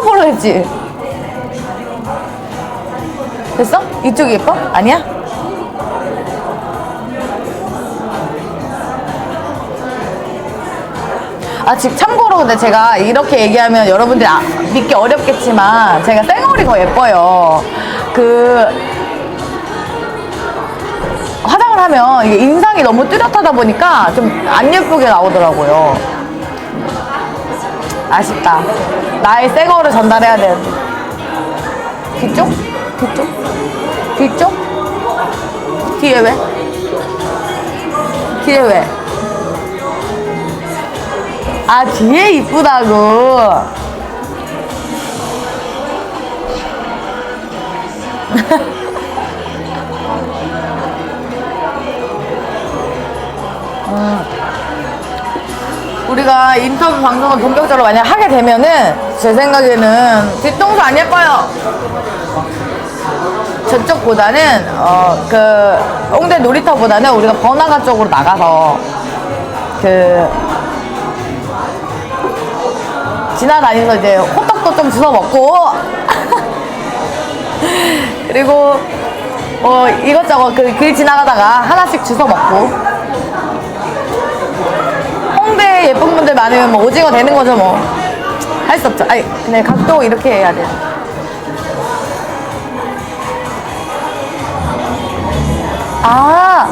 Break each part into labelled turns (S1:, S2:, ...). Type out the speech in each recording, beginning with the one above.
S1: 똑바로 했지? 됐어? 이쪽이 예뻐? 아니야? 아, 지금 참고로 근데 제가 이렇게 얘기하면 여러분들이 아- 믿기 어렵겠지만 제가 쌩얼이 더 예뻐요. 그 화장을 하면 인상이 너무 뚜렷하다 보니까 좀 안 예쁘게 나오더라고요. 아쉽다. 나의 쌩얼을 전달해야 되는데. 뒤쪽? 뒤쪽? 뒤쪽? 뒤에 왜? 뒤에 왜? 아, 뒤에 이쁘다고. 우 리가 인터뷰 방송을 본격적으로 만약 하게 되면은 제 생각에는 뒤통수 안 예뻐요. 저쪽보다는 어 그 홍대 놀이터보다는 우리가 번화가 쪽으로 나가서 그 지나다니면서 이제 호떡도 좀 주워 먹고 그리고 뭐 이것저것 그 길 지나가다가 하나씩 주워 먹고 예쁜 분들 많으면 뭐 오징어 되는 거죠 뭐 할 수 없죠 아니 근데 각도 이렇게 해야 돼요 아,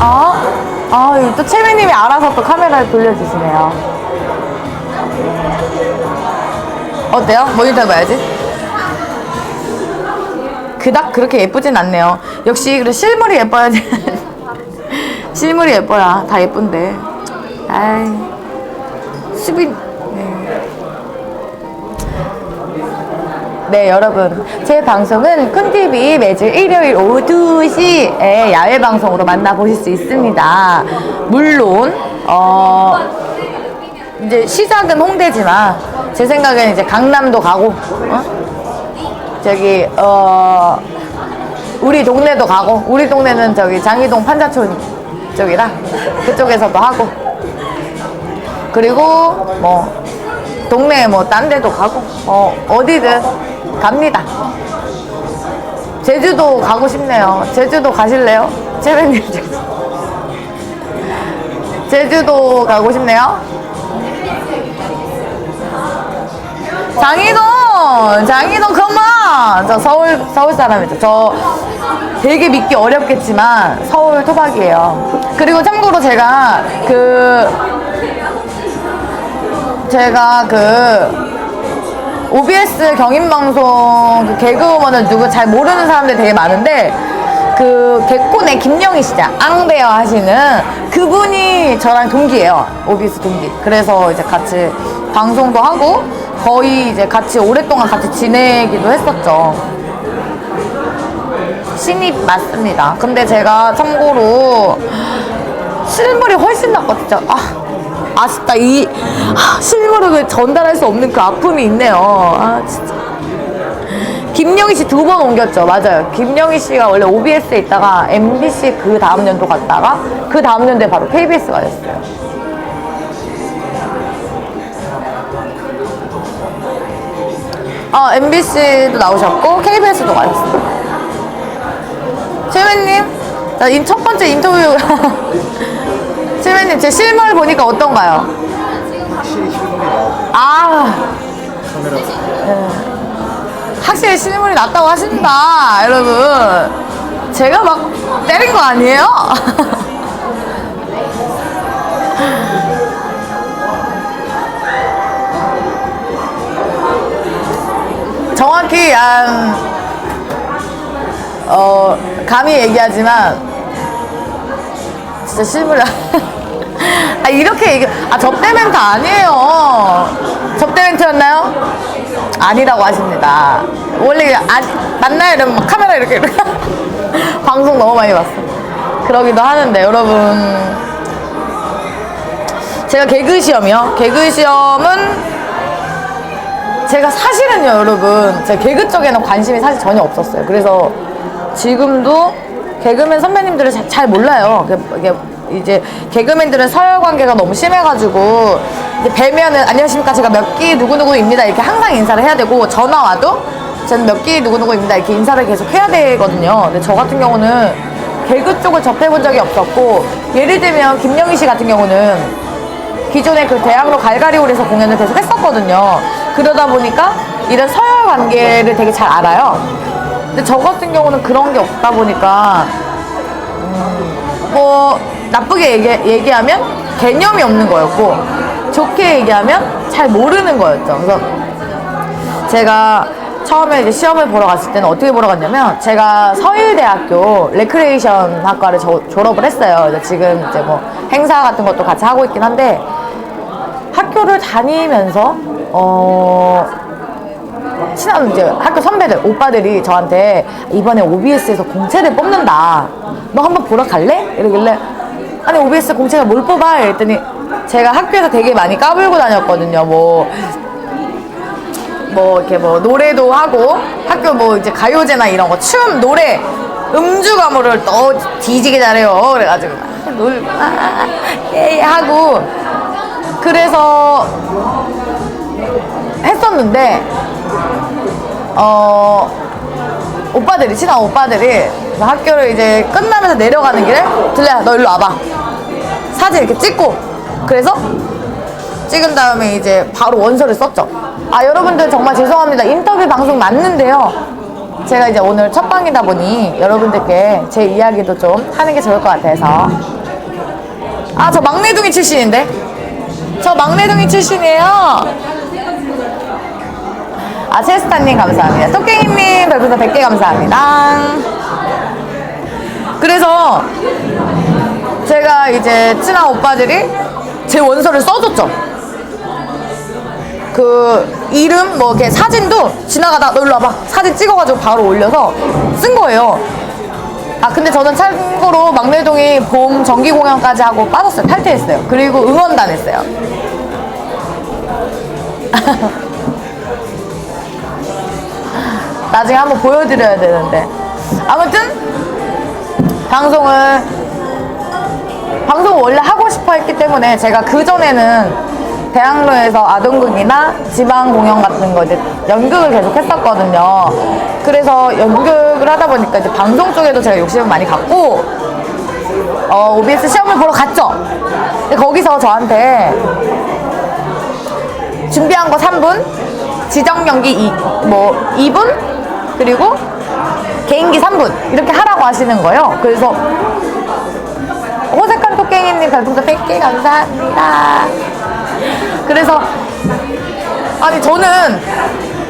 S1: 아, 아, 또 채미님이 알아서 또 카메라를 돌려주시네요. 어때요? 모니터 해봐야지. 그닥 그렇게 예쁘진 않네요. 역시 그래 실물이 예뻐야지. 실물이 예뻐야 다 예쁜데. 아이, 수빈. 네. 네, 여러분. 제 방송은 쿤TV 매주 일요일 오후 2시에 야외 방송으로 만나보실 수 있습니다. 물론, 어, 이제 시작은 홍대지만, 제 생각에는 이제 강남도 가고, 어? 저기, 어, 우리 동네도 가고, 우리 동네는 저기 장희동 판자촌 쪽이라, 그쪽에서도 하고, 그리고 뭐, 동네 뭐 딴 데도 가고 어 어디든 갑니다. 제주도 가고 싶네요. 제주도 가실래요? 채배님 제주도 가고 싶네요. 장희동 장희동 컴온 저 서울 서울 사람이죠. 저 되게 믿기 어렵겠지만 서울 토박이에요. 그리고 참고로 제가 그 제가 그 OBS 경인방송 그 개그우먼을 누구 잘 모르는 사람들 되게 많은데 그 개콘의 김영희 씨죠. 앙대어 하시는 그분이 저랑 동기예요. OBS 동기. 그래서 이제 같이 방송도 하고 거의 이제 같이 오랫동안 같이 지내기도 했었죠. 신입 맞습니다. 근데 제가 참고로 실물이 훨씬 낫거든요. 아 아쉽다. 이 아, 실물을 전달할 수 없는 그 아픔이 있네요. 아, 진짜. 김영희 씨 두 번 옮겼죠. 맞아요. 김영희 씨가 원래 OBS에 있다가 MBC 그 다음 연도 갔다가 그 다음 연도에 바로 KBS가 됐어요. 어, MBC도 나오셨고 KBS도 가셨어요. 최민님, 자, 인- 첫 번째 인터뷰. 최민님, 제 실물 보니까 어떤가요?
S2: 확실히 실물이 나오고
S1: 아,
S2: 카메라
S1: 확실히 실물이 낫다고 하신다, 여러분. 제가 막 때린 거 아니에요? 정확히 한, 어, 감히 얘기하지만, 진짜 실물, 아, 이렇게 얘기, 아, 접대 멘트 아니에요. 접대 멘트였나요? 아니라고 하십니다. 원래 아, 만나요 이러면 막 카메라 이렇게, 이렇게. 방송 너무 많이 봤어. 그러기도 하는데, 여러분. 제가 개그 시험이요. 개그 시험은 제가 사실은요, 여러분. 제가 개그 쪽에는 관심이 사실 전혀 없었어요. 그래서 지금도 개그맨 선배님들을 잘, 잘 몰라요. 이게- 이제 개그맨들은 서열 관계가 너무 심해가지고 이제 뵈면은 안녕하십니까 제가 몇기 누구누구입니다 이렇게 항상 인사를 해야 되고 전화 와도 저는 몇기 누구누구입니다 이렇게 인사를 계속 해야 되거든요. 근데 저 같은 경우는 개그 쪽을 접해본 적이 없었고 예를 들면 김영희 씨 같은 경우는 기존에 그 대학로 갈가리홀에서 공연을 계속 했었거든요. 그러다 보니까 이런 서열 관계를 되게 잘 알아요. 근데 저 같은 경우는 그런 게 없다 보니까 음, 뭐 나쁘게 얘기, 얘기하면 개념이 없는 거였고 좋게 얘기하면 잘 모르는 거였죠. 그래서 제가 처음에 이제 시험을 보러 갔을 때는 어떻게 보러 갔냐면 제가 서일대학교 레크레이션 학과를 저- 졸업을 했어요. 그래서 지금 이제 뭐 행사 같은 것도 같이 하고 있긴 한데 학교를 다니면서 어 친한 이제 학교 선배들 오빠들이 저한테 이번에 OBS에서 공채를 뽑는다. 너 한번 보러 갈래? 이러길래 아니 OBS 공채가 뭘 뽑아? 이랬더니 제가 학교에서 되게 많이 까불고 다녔거든요. 뭐 뭐 이렇게 뭐 노래도 하고 학교 뭐 이제 가요제나 이런 거 춤 노래 음주 가무를 또 뒤지게 잘해요 그래가지고 막 놀고 막 예, 하고 그래서 했었는데 어 오빠들이 친한 오빠들이 학교를 이제 끝나면서 내려가는 길에 들려야 너 일로 와봐 사진 이렇게 찍고 그래서 찍은 다음에 이제 바로 원서를 썼죠. 아 여러분들 정말 죄송합니다. 인터뷰 방송 맞는데요. 제가 이제 오늘 첫 방이다 보니 여러분들께 제 이야기도 좀 하는 게 좋을 것 같아서 아 저 막내둥이 출신인데 저 막내둥이 출신이에요. 아 체스타님 감사합니다. 토깽이님 별풍선 100개 감사합니다. 그래서 이제 친한 오빠들이 제 원서를 써줬죠. 그 이름 뭐 이렇게 사진도 지나가다 너 일로 와봐 사진 찍어가지고 바로 올려서 쓴 거예요. 아 근데 저는 참고로 막내동이 봄 정기 공연까지 하고 빠졌어요. 탈퇴했어요. 그리고 응원단 했어요. 나중에 한번 보여드려야 되는데 아무튼 방송을 방송을 원래 하고 싶어 했기 때문에 제가 그전에는 대학로에서 아동극이나 지방 공연 같은 거 이제 연극을 계속 했었거든요. 그래서 연극을 하다 보니까 이제 방송 쪽에도 제가 욕심을 많이 갖고 어, OBS 시험을 보러 갔죠. 근데 거기서 저한테 준비한 거 3분, 지정 연기 2, 뭐 2분, 그리고 개인기 3분 이렇게 하라고 하시는 거예요. 그래서 호색한 토깽이님 별풍선 100개 감사합니다. 그래서 아니 저는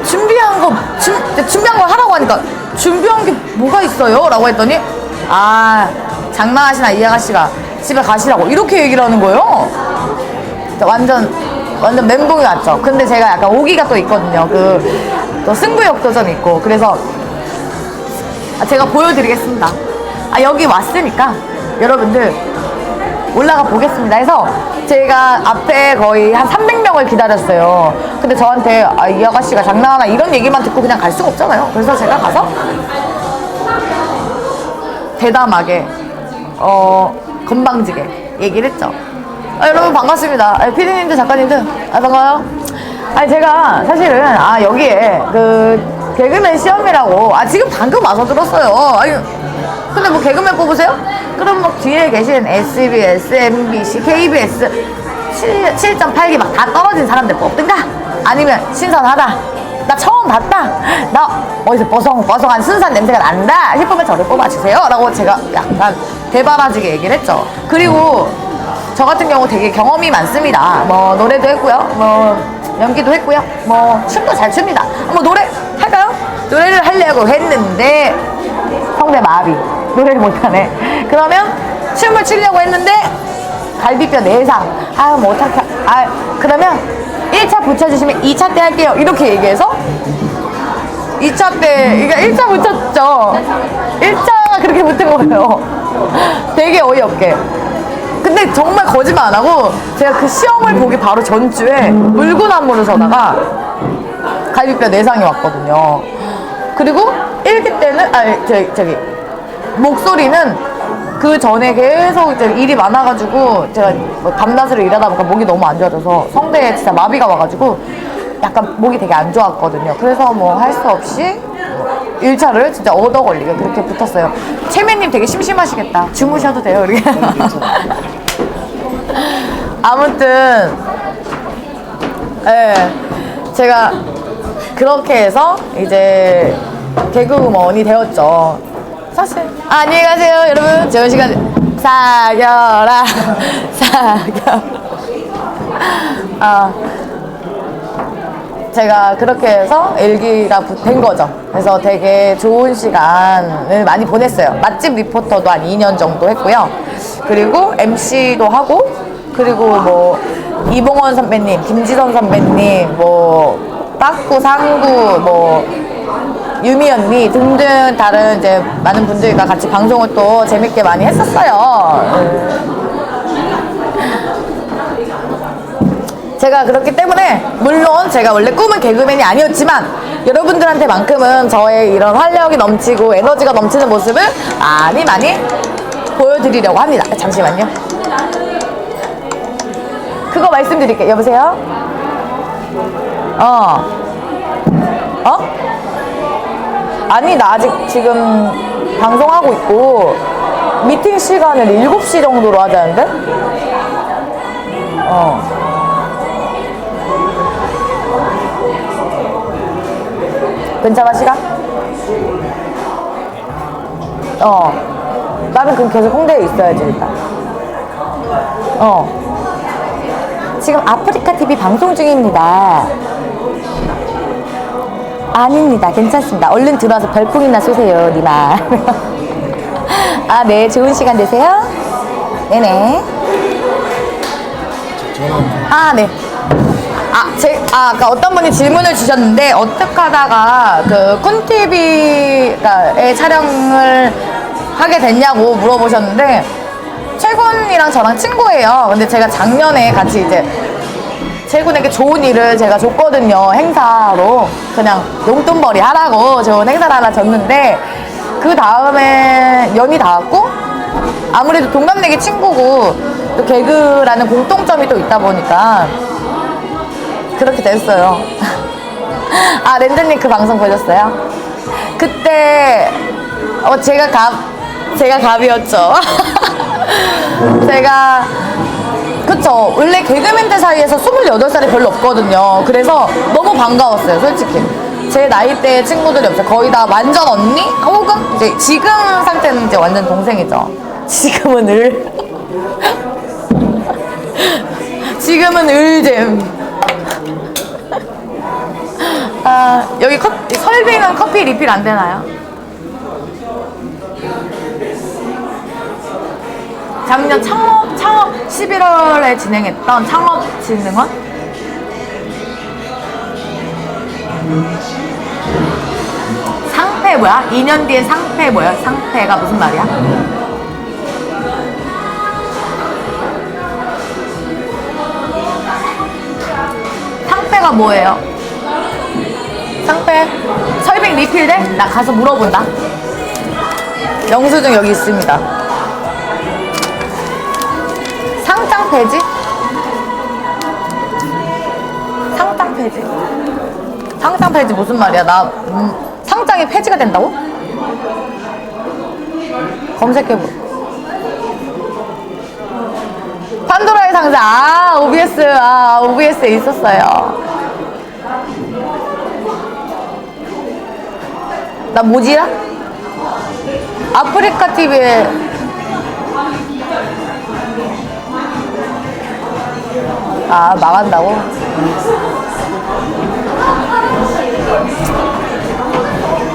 S1: 준비한 거 준, 준비한 걸 하라고 하니까 준비한 게 뭐가 있어요? 라고 했더니 아 장난하시나 이 아가씨가 집에 가시라고 이렇게 얘기를 하는 거예요. 완전 완전 멘붕이 왔죠. 근데 제가 약간 오기가 또 있거든요. 그 또 승부욕도 좀 있고 그래서 아, 제가 보여드리겠습니다. 아, 여기 왔으니까 여러분들 올라가 보겠습니다 해서 제가 앞에 거의 한 300명을 기다렸어요. 근데 저한테 아, 이 아가씨가 장난하나 이런 얘기만 듣고 그냥 갈 수가 없잖아요. 그래서 제가 가서 대담하게 어 건방지게 얘기를 했죠. 아, 여러분 반갑습니다. 아, 피디님들 작가님들 아, 반가워요. 아니 제가 사실은 아 여기에 그 개그맨 시험이라고 아 지금 방금 와서 들었어요. 아니 근데 뭐 개그맨 뽑으세요? 그럼 뭐 뒤에 계신 SBS, MBC, KBS 7, 7.8기 막 다 떨어진 사람들 뽑든가? 아니면 신선하다? 나 처음 봤다. 나 어디서 뽀송뽀송한 순수한 냄새가 난다 싶으면 저를 뽑아주세요. 라고 제가 약간 대바라지게 얘기를 했죠. 그리고 저 같은 경우 되게 경험이 많습니다. 뭐 노래도 했고요. 뭐 연기도 했고요. 뭐 춤도 잘 춥니다. 뭐 노래 할까요? 노래를 하려고 했는데 성대 마비 노래를 못하네. 그러면 춤을 추려고 했는데 갈비뼈 내상. 아 뭐 어떡해. 아 그러면 1차 붙여주시면 2차 때 할게요. 이렇게 얘기해서. 2차 때 이게 1차 붙였죠. 1차가 그렇게 붙은 거예요. 되게 어이없게. 근데 정말 거짓말 안 하고 제가 그 시험을 보기 바로 전주에 물구나무를 서다가 갈비뼈 내상이 왔거든요. 그리고 1기 때는 아니 저기, 저기 목소리는 그 전에 계속 이제 일이 많아가지고 제가 뭐 밤낮으로 일하다 보니까 목이 너무 안 좋아져서 성대에 진짜 마비가 와가지고 약간 목이 되게 안 좋았거든요. 그래서 뭐 할 수 없이 1차를 진짜 얻어 걸리게 그렇게 붙었어요. 채매님 되게 심심하시겠다. 주무셔도 돼요, 우리. 아무튼, 예. 제가 그렇게 해서 이제 개그우먼이 되었죠. 사실. 아, 안녕히 가세요, 여러분. 좋은 시간. 사겨라. 사겨. 아. 제가 그렇게 해서 일기가 부- 된 거죠. 그래서 되게 좋은 시간을 많이 보냈어요. 맛집 리포터도 한 2년 정도 했고요. 그리고 MC도 하고, 그리고 뭐, 이봉원 선배님, 김지선 선배님, 뭐, 빠꾸, 상구, 뭐, 유미 언니 등등 다른 이제 많은 분들과 같이 방송을 또 재밌게 많이 했었어요. 네. 제가 그렇기 때문에 물론 제가 원래 꿈은 개그맨이 아니었지만 여러분들한테만큼은 저의 이런 활력이 넘치고 에너지가 넘치는 모습을 많이 많이 보여드리려고 합니다. 잠시만요. 그거 말씀드릴게요. 여보세요? 어. 어? 아니, 나 아직 지금 방송하고 있고 미팅 시간을 7시 정도로 하자는데? 어. 괜찮아 시간? 어 나는 그럼 계속 홍대에 있어야지 일단 어 지금 아프리카 TV 방송 중입니다 아닙니다. 괜찮습니다. 얼른 들어와서 별풍이나 쏘세요 니마. 아 네 좋은 시간 되세요. 네네. 아, 네. 아, 제, 아, 아까 어떤 분이 질문을 주셨는데, 어떻게 하다가 그 쿤TV의 촬영을 하게 됐냐고 물어보셨는데, 최군이랑 저랑 친구예요. 근데 제가 작년에 같이 이제 최군에게 좋은 일을 제가 줬거든요. 행사로. 그냥 용돈벌이 하라고 좋은 행사를 하나 줬는데, 그 다음에 연이 닿았고, 아무래도 동갑내기 친구고, 또 개그라는 공통점이 또 있다 보니까, 그렇게 됐어요. 아, 랜드님 그 방송 보셨어요? 그때, 어, 제가 갑, 제가 갑이었죠. 제가, 그쵸. 원래 개그맨들 사이에서 28살이 별로 없거든요. 그래서 너무 반가웠어요, 솔직히. 제 나이대 친구들이 없어요. 거의 다 완전 언니? 혹은 이제 지금 상태는 이제 완전 동생이죠. 지금은 을. 지금은 을잼. 아, 여기 커, 설빙은 커피 리필 안 되나요? 작년 창업, 창업 11월에 진행했던 창업진흥원? 상패 뭐야? 2년 뒤에 상패 뭐야? 상패가 무슨 말이야? 상패가 뭐예요? 상패 설빙 리필돼? 나 가서 물어본다. 영수증 여기 있습니다. 폐지? 상장 폐지? 상장 폐지 무슨 말이야? 나 음, 상장이 폐지가 된다고? 검색해보. 판도라의 상자. 아, OBS. 아, OBS에 있었어요. 나 뭐지야? 아프리카 TV에 아 망한다고?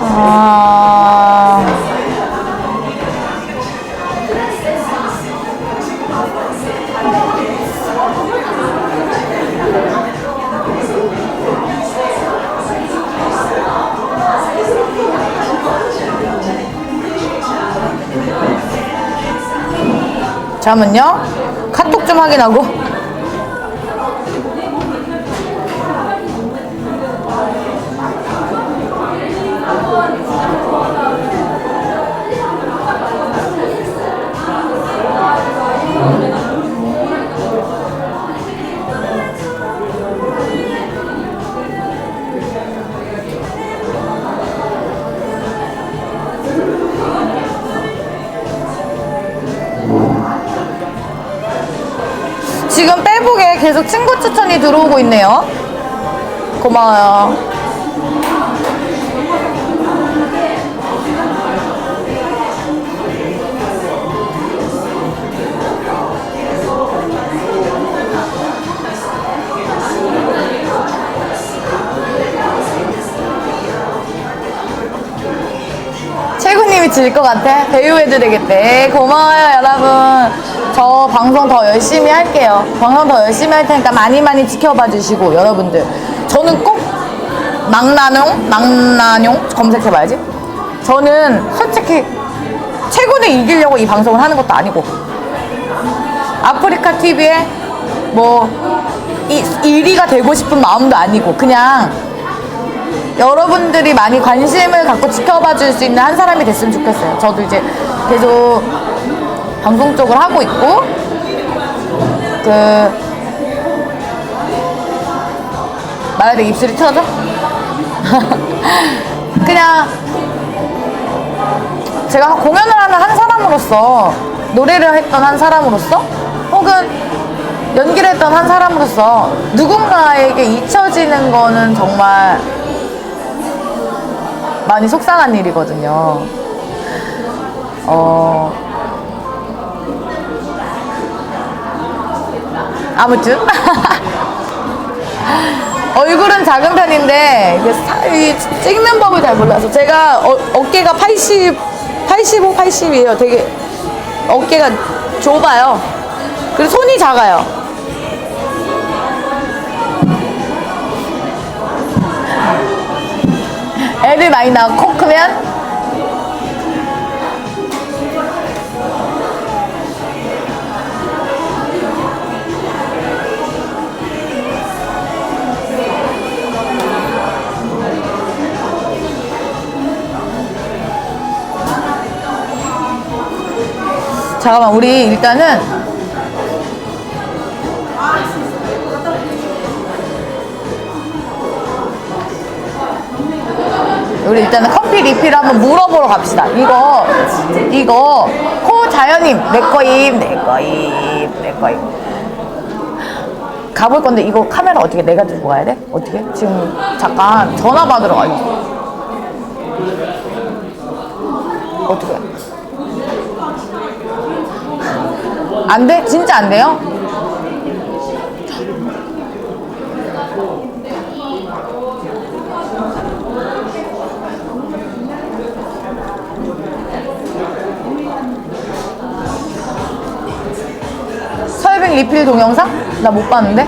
S1: 아 잠깐만요. 카톡 좀 확인하고. 계속 친구 추천이 들어오고 있네요. 고마워요. 최구님이 질 것 같아? 배우 해도 되겠대. 고마워요, 여러분. 저 방송 더 열심히 할게요. 방송 더 열심히 할 테니까 많이 많이 지켜봐 주시고, 여러분들. 저는 꼭 망나뇽? 망나뇽? 검색해봐야지. 저는 솔직히 최고는 이기려고 이 방송을 하는 것도 아니고, 아프리카 TV에 뭐, 이, 1위가 되고 싶은 마음도 아니고, 그냥 여러분들이 많이 관심을 갖고 지켜봐 줄 수 있는 한 사람이 됐으면 좋겠어요. 저도 이제 계속 방송 쪽을 하고 있고, 그, 말할 때 입술이 틀어져? 그냥, 제가 공연을 하는 한 사람으로서, 노래를 했던 한 사람으로서, 혹은 연기를 했던 한 사람으로서, 누군가에게 잊혀지는 거는 정말 많이 속상한 일이거든요. 어. 아무튼. 얼굴은 작은 편인데, 찍는 법을 잘 몰라서. 제가 어, 어깨가 80, 85, 80이에요. 되게 어깨가 좁아요. 그리고 손이 작아요. 애들 많이 코 크면 잠깐만 우리 일단은 우리 일단은 커피 리필 한번 물어보러 갑시다. 이거, 이거, 코 자연님, 내 거임, 내 거임, 내 거임. 가볼 건데, 이거 카메라 어떻게 내가 들고 가야 돼? 어떻게? 지금 잠깐 전화 받으러 돼. 어떻게? 안 돼? 진짜 안 돼요? 설빙 리필 동영상? 나 못 봤는데?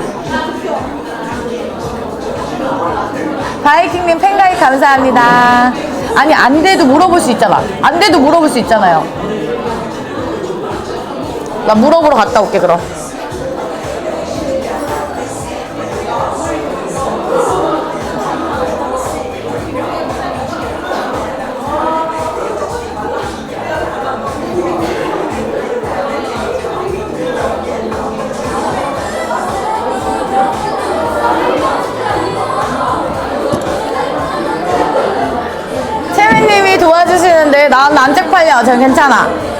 S1: 바이킹님 팬가입 감사합니다. 아니, 안 돼도 물어볼 수 있잖아. 안 돼도 물어볼 수 있잖아요. 나 물어보러 갔다 올게, 그럼. 도와주시는데 나는 안 쪽팔려. 저는 괜찮아.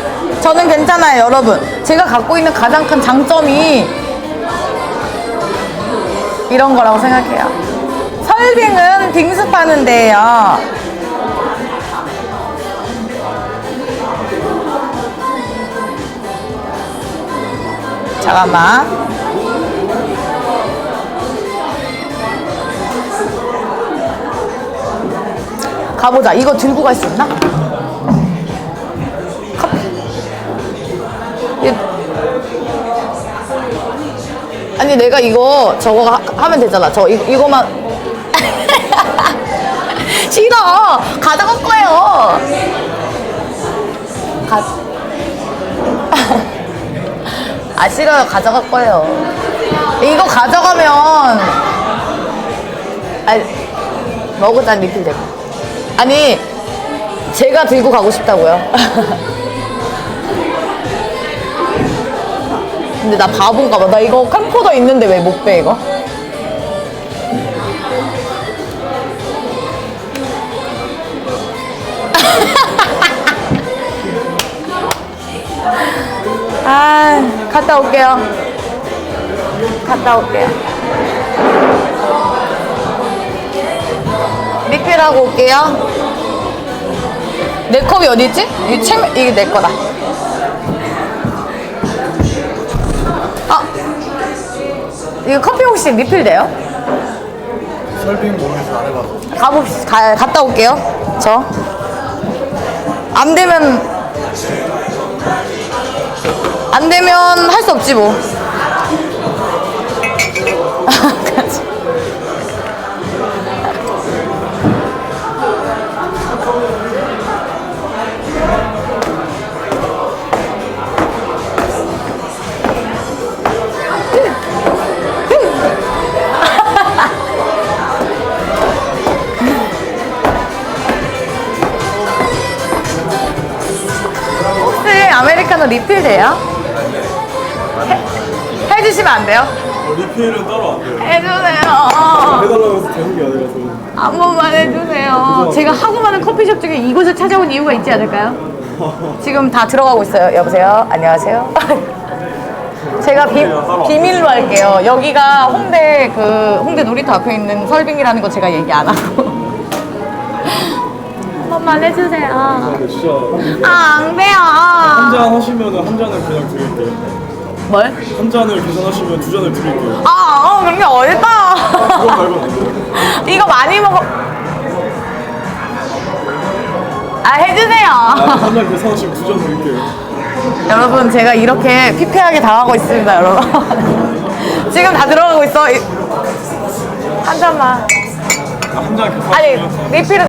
S1: 저는 괜찮아요, 여러분. 제가 갖고 있는 가장 큰 장점이 이런 거라고 생각해요. 설빙은 빙수 파는 데예요. 잠깐만. 가보자. 이거 들고 갈 수 있나? 아니 내가 이거 저거 하, 하면 되잖아. 저 이, 이거만 싫어. 가져갈 거예요. 가. 아 싫어요. 가져갈 거예요. 이거 가져가면 아 먹으자 리필 되고. 아니 제가 들고 가고 싶다고요. 근데 나 바본가 봐. 나 이거 캠코더 있는데 왜 못 빼 이거? 아, 갔다 올게요. 갔다 올게요. 리필하고 올게요. 내 컵이 어디 있지? 이 책, 이게 내 거다. 이거 커피 혹시 리필 돼요?
S2: 설빙 모르겠어 안 해봐서.
S1: 가봅시, 가, 갔다 올게요. 저. 안 되면, 안 되면 할 수 없지 뭐. 돼요? 해, 해주시면 안 돼요?
S3: 리필은 따로 안 돼요.
S1: 해주세요.
S3: 해달라고 해서 되는 게 아니라서.
S1: 한 번만 해주세요. 제가 하고 많은 커피숍 중에 이곳을 찾아온 이유가 있지 않을까요? 지금 다 들어가고 있어요. 여보세요? 안녕하세요? 제가 비, 비밀로 할게요. 여기가 홍대 그 홍대 놀이터 앞에 있는 설빙이라는 거 제가 얘기 안 하고. 한 번만 해주세요.
S3: 근데 진짜
S1: 아, 안 돼요.
S3: 한잔 하시면 한 잔을 그냥 드릴게요.
S1: 뭘?
S3: 한 잔을 계산하시면 두 잔을 드릴게요.
S1: 아, 어, 그런 게 어딨다.
S3: 그거 말고 돼요.
S1: 이거 많이 먹어. 아, 해주세요.
S3: 한잔 계산하시면 두 잔 드릴게요.
S1: 여러분, 제가 이렇게 피폐하게 당하고 있습니다, 여러분. 지금 다 들어가고 있어. 이- 한 잔만.
S3: 한 잔
S1: 아니,
S3: 계산하시면
S1: 리필은